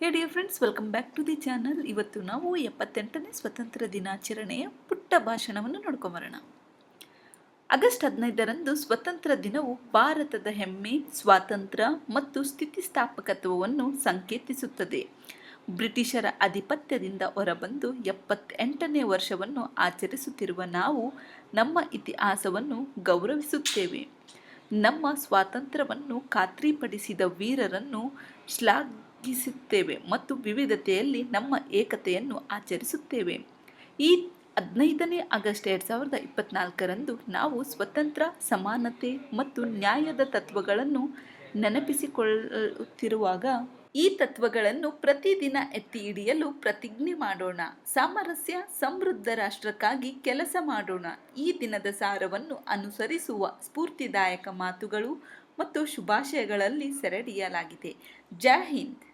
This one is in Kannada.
Hey dear friends welcome back to the channel ಇವತ್ತು ನಾವು ಎಪ್ಪತ್ತೆಂಟನೇ ಸ್ವತಂತ್ರ ದಿನಾಚರಣೆಯ ಪುಟ್ಟ ಭಾಷಣವನ್ನು ನೋಡ್ಕೊಂಬರೋಣ ಆಗಸ್ಟ್ ಹದಿನೈದರಂದು ಸ್ವತಂತ್ರ ದಿನವು ಭಾರತದ ಹೆಮ್ಮೆ, ಸ್ವಾತಂತ್ರ್ಯ ಮತ್ತು ಸ್ಥಿತಿಸ್ಥಾಪಕತ್ವವನ್ನು ಸಂಕೇತಿಸುತ್ತದೆ. ಬ್ರಿಟಿಷರ ಆಧಿಪತ್ಯದಿಂದ ಹೊರಬಂದು ಎಪ್ಪತ್ತೆಂಟನೇ ವರ್ಷವನ್ನು ಆಚರಿಸುತ್ತಿರುವ ನಾವು ನಮ್ಮ ಇತಿಹಾಸವನ್ನು ಗೌರವಿಸುತ್ತೇವೆ. ನಮ್ಮ ಸ್ವಾತಂತ್ರ್ಯವನ್ನು ಖಾತ್ರಿಪಡಿಸಿದ ವೀರರನ್ನು ಶ್ಲಾಘಿಸುತ್ತೇವೆ ಮತ್ತು ವಿವಿಧತೆಯಲ್ಲಿ ನಮ್ಮ ಏಕತೆಯನ್ನು ಆಚರಿಸುತ್ತೇವೆ. ಈ ಹದಿನೈದನೇ ಆಗಸ್ಟ್ ಎರಡು ಸಾವಿರದ ಇಪ್ಪತ್ನಾಲ್ಕರಂದು ನಾವು ಸ್ವತಂತ್ರ, ಸಮಾನತೆ ಮತ್ತು ನ್ಯಾಯದ ತತ್ವಗಳನ್ನು ನೆನಪಿಸಿಕೊಳ್ಳುತ್ತಿರುವಾಗ ಈ ತತ್ವಗಳನ್ನು ಪ್ರತಿದಿನ ಎತ್ತಿ ಹಿಡಿಯಲು ಪ್ರತಿಜ್ಞೆ ಮಾಡೋಣ. ಸಾಮರಸ್ಯ, ಸಮೃದ್ಧ ರಾಷ್ಟ್ರಕ್ಕಾಗಿ ಕೆಲಸ ಮಾಡೋಣ. ಈ ದಿನದ ಸಾರವನ್ನು ಅನುಸರಿಸುವ ಸ್ಫೂರ್ತಿದಾಯಕ ಮಾತುಗಳು ಮತ್ತು ಶುಭಾಶಯಗಳಲ್ಲಿ ಸೆರೆಡಿಯಲಾಗಿದೆ ಜೈ ಹಿಂದ್!